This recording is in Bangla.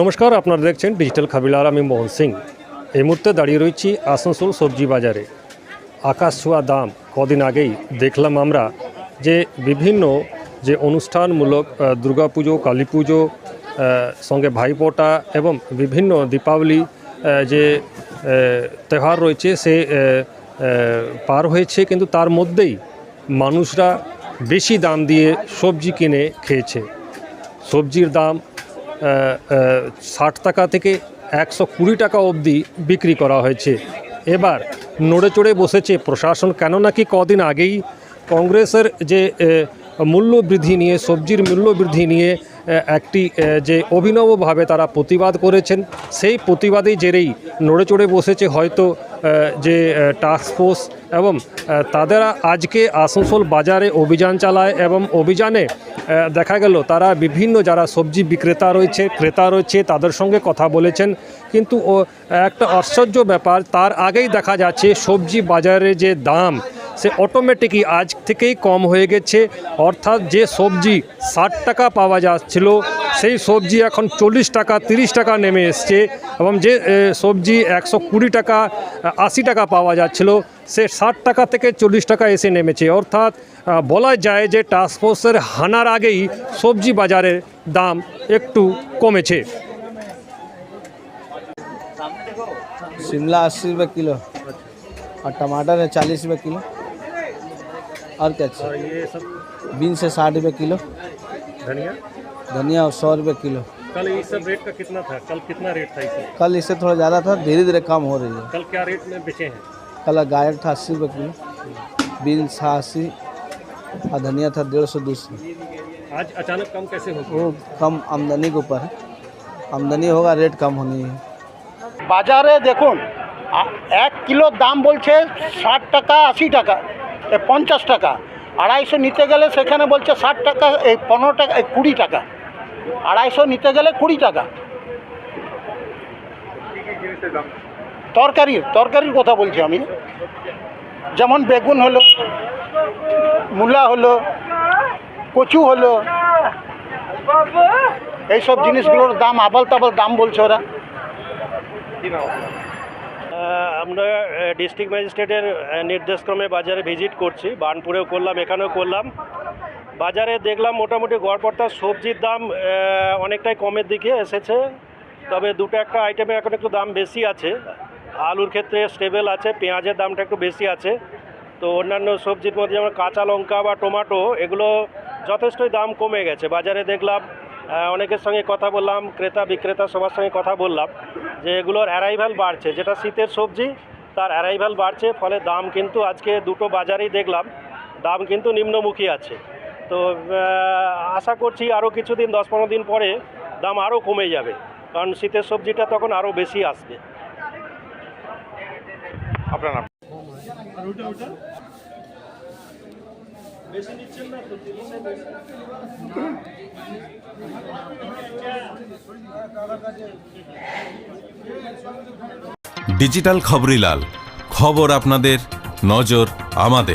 নমস্কার, আপনারা দেখছেন ডিজিটাল খাবিলার, আমি মোহন সিং। এই মুহূর্তে দাঁড়িয়ে রয়েছি আসানসোল সবজি বাজারে। আকাশ ছোঁয়া দাম, কদিন আগেই দেখলাম আমরা যে বিভিন্ন যে অনুষ্ঠানমূলক দুর্গাপুজো কালী পুজো সঙ্গে ভাইফোঁটা এবং বিভিন্ন দীপাবলি যে তেহার রয়েছে, সে পার হয়েছে, কিন্তু তার মধ্যেই মানুষরা বেশি দাম দিয়ে সবজি কিনে খেয়েছে। সবজির দাম ষাট টাকা থেকে একশো কুড়ি টাকা অবধি বিক্রি করা হয়েছে। এবার নড়ে চড়ে বসেছে প্রশাসন। কেন নাকি কদিন আগেই কংগ্রেসের যে মূল্য বৃদ্ধি নিয়ে, সবজির মূল্য বৃদ্ধি নিয়ে একটি যে অভিনবভাবে তারা প্রতিবাদ করেছেন, সেই প্রতিবাদেই জেরেই নড়ে চড়ে বসেছে হয়তো যে টাস্কফোর্স এবং তাদের আজকে আসানসোল বাজারে অভিযান চালায় এবং অভিযানে দেখা গেল তারা বিভিন্ন যারা সবজি বিক্রেতা রয়েছে, ক্রেতা রয়েছে, তাদের সঙ্গে কথা বলেছেন। কিন্তু একটা আশ্চর্য ব্যাপার, তার আগেই দেখা যাচ্ছে সবজি বাজারে যে দাম সে অটোমেটিকই আজ থেকেই কম হয়ে গেছে অর্থাৎ যে সবজি ষাট টাকা পাওয়া যাচ্ছিল সেই সবজি এখন চল্লিশ টাকা তিরিশ টাকা নেমে এসছে এবং যে এ, সবজি একশো কুড়ি টাকা আশি টাকা পাওয়া যাচ্ছিল সে ষাট টাকা থেকে চল্লিশ টাকা এসে নেমেছে অর্থাৎ আহ, বলা যায় যে টাস্কফোর্সের হানার আগেই সবজি বাজারের দাম একটু কমেছে शिमला अस्सी रुपये किलो और टमाटर है चालीस रुपये किलो और क्या चाहिए ये सब बीन्स है साठ रुपये किलो धनिया धनिया सौ रुपये किलो कल इस सब रेट का कितना था कल कितना रेट था इसे कल इससे थोड़ा ज़्यादा था धीरे धीरे कम हो रही है कल क्या रेट में बेचे हैं कल गाजर था अस्सी रुपये किलो बीन्स था अस्सी और धनिया था डेढ़ सौ दो सौ आज अचानक कम कैसे हो गया वो कम आमदनी के ऊपर है आमदनी होगा रेट कम होनी है বাজারে দেখুন আ- এক কিলোর দাম বলছে ষাট টাকা আশি টাকা এ, পঞ্চাশ টাকা। আড়াইশো নিতে গেলে সেখানে বলছে ষাট টাকা, এই পনেরো টাকা, এই কুড়ি টাকা। আড়াইশো নিতে গেলে কুড়ি টাকা। তরকারির তরকারির কথা বলছি আমি। যেমন বেগুন হলো, মূলা হলো, কচু হলো, এইসব জিনিসগুলোর দাম আবাল তাবাল দাম বলছে ওরা। আমরা ডিস্ট্রিক্ট ম্যাজিস্ট্রেটের নির্দেশক্রমে বাজারে ভিজিট করছি। বার্নপুরেও করলাম, এখানেও করলাম। বাজারে দেখলাম মোটামুটি গড়পড়তা সবজির দাম অনেকটাই কমের দিকে এসেছে। তবে দুটো একটা আইটেমে এখন একটু দাম বেশি আছে। আলুর ক্ষেত্রে স্টেবল আছে, পেঁয়াজের দামটা একটু বেশি আছে। তো অন্যান্য সবজির মধ্যে যেমন কাঁচা লঙ্কা বা টমাটো এগুলো যথেষ্টই দাম কমে গেছে। বাজারে দেখলাম অনেকের সঙ্গে কথা বললাম ক্রেতা বিক্রেতা সবার সঙ্গে কথা বললাম যে এগুলোর অ্যারাইভাল বাড়ছে। যেটা শীতের সবজি তার অ্যারাইভাল বাড়ছে ফলে দাম কিন্তু আজকে দুটো বাজারেই দেখলাম দাম কিন্তু নিম্নমুখী আছে। তো আশা করছি আরও কিছুদিন দশ পনেরো দিন পরে দাম আরও কমে যাবে কারণ শীতের সবজিটা তখন আরও বেশি আসবে। ডিজিটাল খবরিলাল খবর আপনাদের নজর আমাদের।